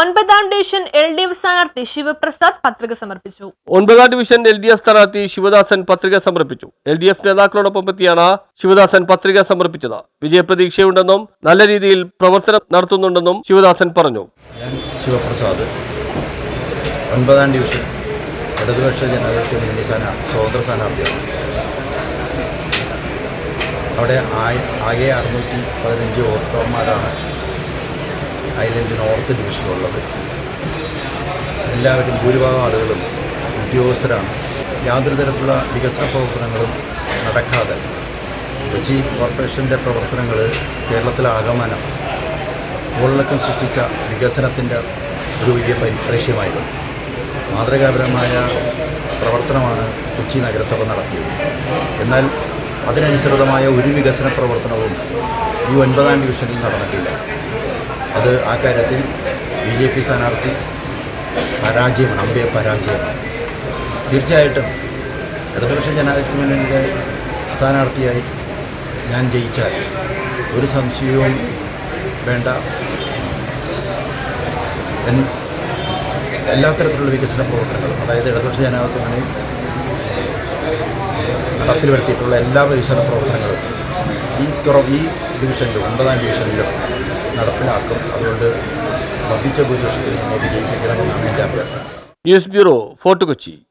ഒൻപതാം division L D F സ്ഥാനാർത്ഥി ശിവപ്രസാദ് പത്രിക സമർപ്പിച്ചു. ഒൻപതാം ഡിവിഷൻ എൽ ഡി എഫ് സ്ഥാനാർത്ഥി ശിവദാസൻ പത്രിക സമർപ്പിച്ചു. എൽ ഡി എഫ് നേതാക്കളോടൊപ്പം എത്തിയാണ് ശിവദാസൻ പത്രിക സമർപ്പിച്ചത്. വിജയപ്രതീക്ഷയുണ്ടെന്നും നല്ല രീതിയിൽ പ്രവർത്തനം നടത്തുന്നുണ്ടെന്നും ശിവദാസൻ പറഞ്ഞു. ഞാൻ ശിവപ്രസാദ്. ഒൻപതാം ഡിവിഷൻ ഇടതുപക്ഷ ജനാധിപത്യ മുന്നണി സ്ഥാനാർത്ഥി സ്വതന്ത്ര സ്ഥാനാർത്ഥിയാണ്. അവിടെ ആകെ അറുന്നൂറ്റി പതിനഞ്ച് വോട്ടർമാരാണ് ഐലൻഡ് നോർത്ത് ഡിവിഷനിലുള്ളത്. എല്ലാവരും ഭൂരിഭാഗം ആളുകളും ഉദ്യോഗസ്ഥരാണ്. യാതൊരു തരത്തിലുള്ള വികസന പ്രവർത്തനങ്ങളും നടക്കാതെ കൊച്ചി കോർപ്പറേഷന്റെ പ്രവർത്തനങ്ങൾ കേരളത്തിലാകമാനം മുകളിലക്കം സൃഷ്ടിച്ച വികസനത്തിന്റെ ഒരു വലിയ പരിപ്രേക്ഷ്യമായിരുന്നു മാതൃകാപരമായ പ്രവർത്തനമാണ് കൊച്ചി നഗരസഭ നടത്തിയത്. എന്നാൽ അതിനനുസൃതമായ ഒരു വികസന പ്രവർത്തനവും ഈ ഒൻപതാം ഡിവിഷനിൽ നടന്നിട്ടില്ല. അത് ആ കാര്യത്തിൽ ബി ജെ പി സ്ഥാനാർത്ഥി പരാജയമാണ് അമ്പയെ പരാജയമാണ്. തീർച്ചയായിട്ടും ഇടതുപക്ഷ ജനാധിപത്യ മുന്നണിയുടെ സ്ഥാനാർത്ഥിയായി ഞാൻ ജയിച്ചാൽ ഒരു സംശയവും വേണ്ട. എല്ലാ തരത്തിലുള്ള വികസന പ്രവർത്തനങ്ങളും അതായത് ഇടതുപക്ഷ ജനാധിപത്യ മുന്നണി നടപ്പിൽ വരുത്തിയിട്ടുള്ള എല്ലാ വികസന പ്രവർത്തനങ്ങളും ഈ തുറ ഈ ഡിവിഷനിലും ഒമ്പതാം ഡിവിഷനിലും നടപ്പിലാക്കും. അതുകൊണ്ട് വർദ്ധിച്ച ഭൂരിപക്ഷത്തിൽ എന്നെ വിജയിപ്പിക്കണമെന്നാണ് എന്റെ അഭ്യർത്ഥന. News bureau Fort Kochi.